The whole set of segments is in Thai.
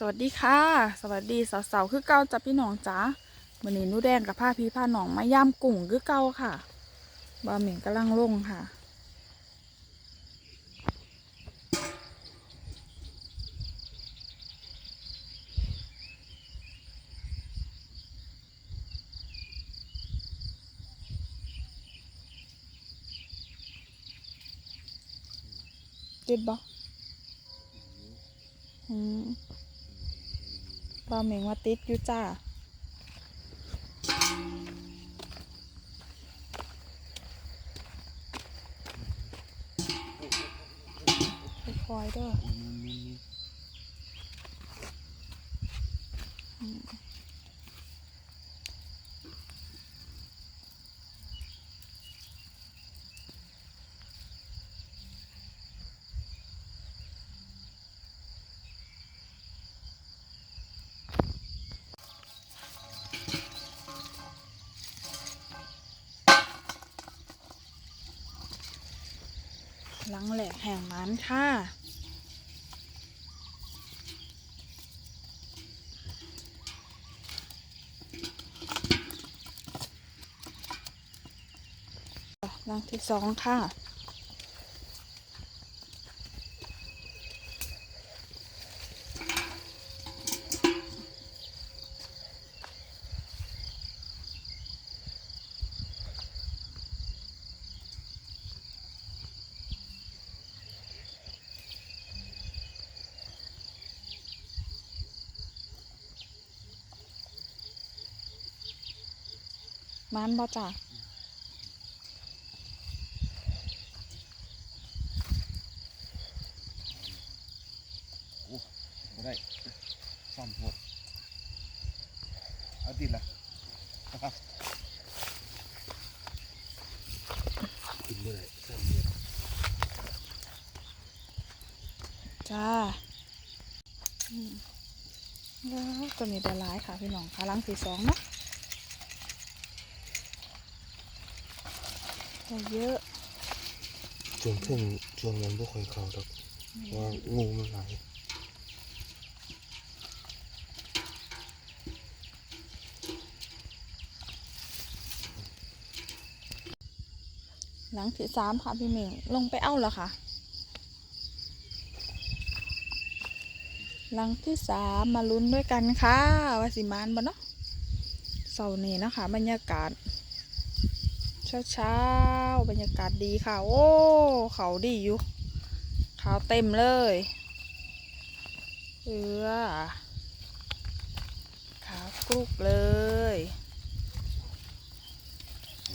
สวัสดีค่ะ สวัสดีสาวๆคือเก่าจ้ะพี่น้องจ๋าวันนี้นูแดงกับผ้าพีผ้าหนองมาย่ำกุ้งคือเก่าค่ะบะหมี่กำลังลงค่ะติดบ่อืม บะหมี่ว่าติดอยู่จ้าคอยเด้อ หลังแหลกแห่งมันค่ะหลังที่สองค่ะ มันบ่จ้ะไม่ได้ซ่อมหมดเอาดินละกินเมื่อไหร่ซ่อมเมื่อจ้าอืมแล้วตัวนี้ได้หลายค่ะพี่น้องค่ะหลังที่สองเนาะได้ เยอะช่วงเพิ่งช่วงนั้นพวกคนเขาดอกว่างูมันหลายหลังที่สามค่ะพี่เมงลงไปเอาแล้วค่ะหลังที่สามมาลุ้นด้วยกันค่ะว่าสิมานบ่เนาะเสาร์นี้นะคะบรรยากาศ เช้าเช้าๆบรรยากาศดีค่ะ โอ้ เขาดีอยู่ขาวเต็มเลยเออขาวกรุกเลย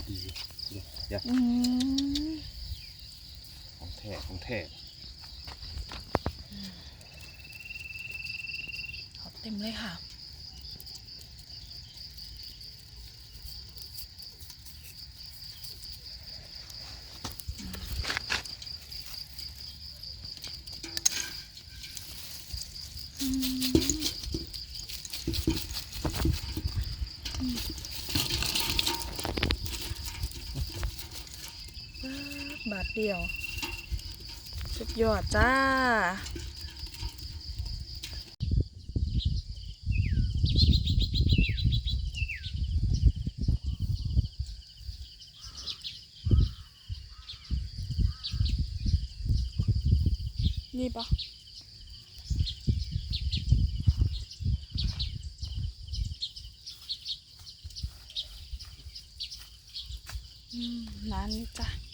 ดีเดี๋ยวเดี๋ยวอืมของแท้ของแท้ขาวเต็มเลยค่ะ บาทเดียว สุดยอดจ้า นี่ปะร้านนี้จ้ะ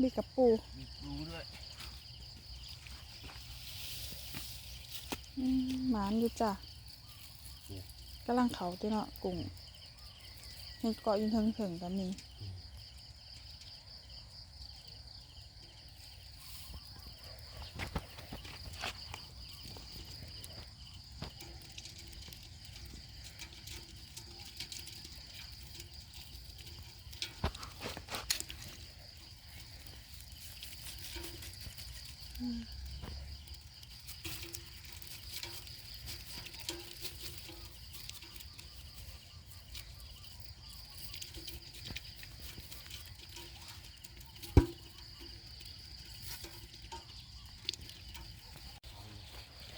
มีกับปูมีรูด้วยอืมหมานอยู่จ้ะกำลังเขาตัวเนาะกุ้งเห็นเกาะอยินเถิงๆก็มี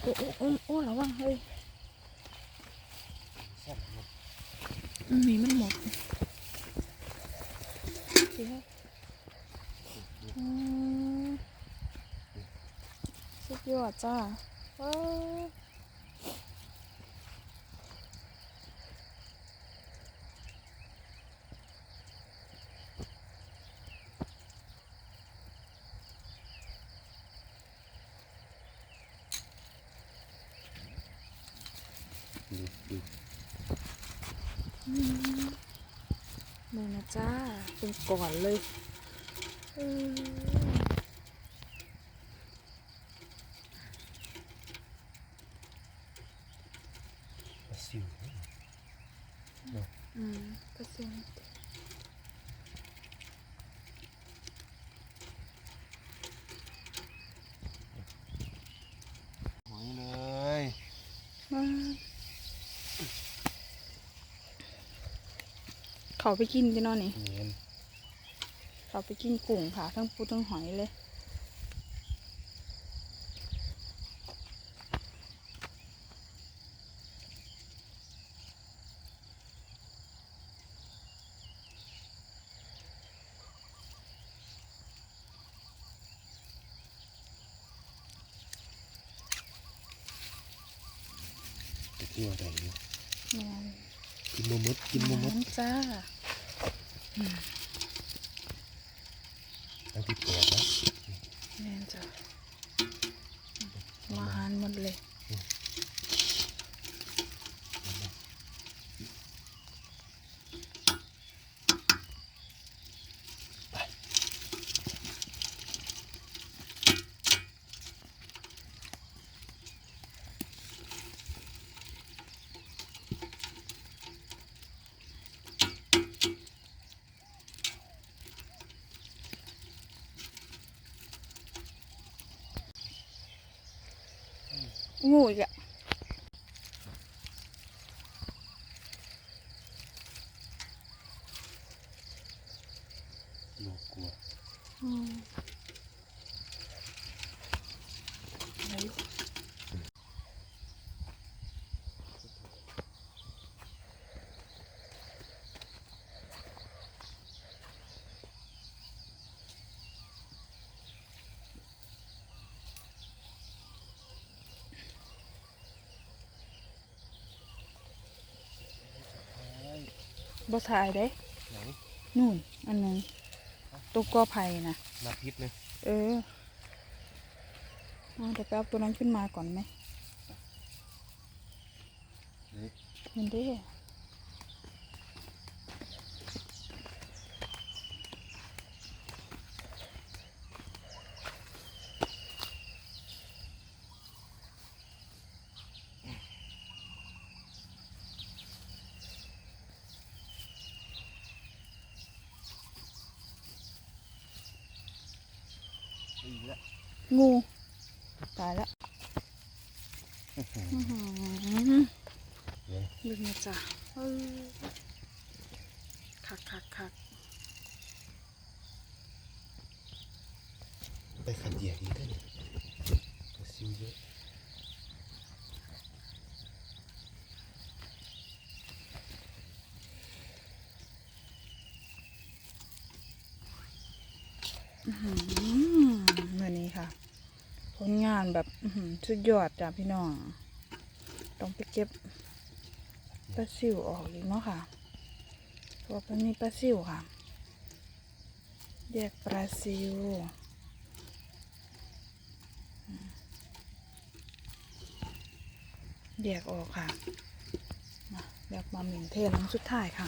โอ้โอ้โอ้โอ้ระวังเฮ้ยมดอืมมีมันหมดสิฮะสุดยอดจ้าว้าว ดูดู นี่นะจ้าเป็นก่อนเลยอืม ปลาซิว อืมก็เสียง หอยเลย ว้าว เขาไปกินกันเนาะนี่เนียนเขาไปกินกุ้งค่ะ ทั้งปูทั้งหอยเลยไปเที่ยวได้อยู่แม่น กินมะมดกินมะมดหวานจ้าตั้งที่แปดแล้วแม่นจ้ามาหารหมดเลย งูอีกอะ โลกลัว อืมไหน บ่ถ่ายเด้ไหนนู่น อันหนึงตกกอไผ่นะนับพิษเลยเออเอาเดี๋ยวไปเอาตัวนั้นขึ้นมาก่อนไหมไหนมันเด้ งูตายแล้วอื้อหือเนี่ยลึกนะจ๊ะเออคักคักคักไปขัดเหยียกอีกได้เนี่ยปลาซิวเยอะอืมเมื่อนี้ค่ะ ผลงานแบบสุดยอดจ้ะพี่น้อง ต้องไปเก็บปลาซิวออกอีกเนาะค่ะเพราะมันมีปลาซิวค่ะ แยกปลาซิวแยกออกค่ะ แบบมาหมิ่งเทน้ำสุดท้ายค่ะ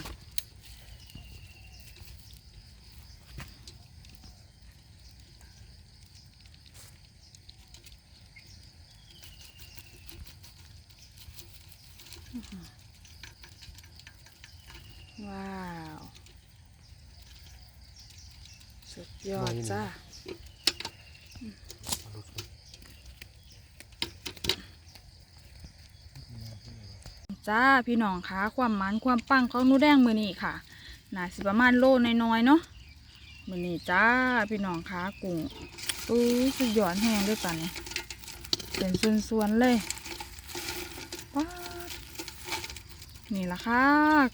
ว้าว สุดยอดจ้าเอารถก่อนจ้าพี่น้องคะความมันความปังของหนูแดงมือนี้ค่ะน่าสิประมาณโลน้อยๆเนาะมือนี้จ้าพี่น้องคะกุ้งอู้สุดยอดแห้งด้วยกันเนี่ยเป็นส่วนๆเลยป๊าดนี่ละค่ะ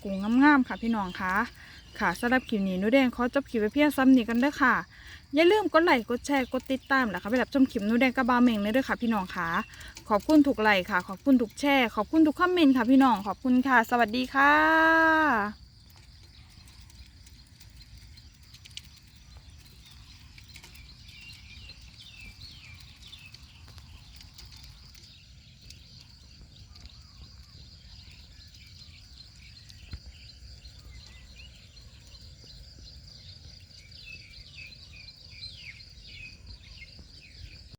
กุ้งงามๆค่ะพี่น้องคะ ค่ะสำหรับคลิปนี้หนูแดงขอจบคลิปไว้เพียงซ้ำนี้กันเด้อค่ะ อย่าลืมกดไลค์กดแชร์กดติดตามแล้วค่ะไปรับชมคลิปหนูแดงกับบาเมงเลยเด้วยค่ะ พี่น้องค่ะ ขอบคุณทุกไลค์ค่ะ ขอบคุณทุกแชร์ขอบคุณทุกคอมเมนต์ค่ะพี่น้องขอบคุณค่ะ สวัสดีค่ะ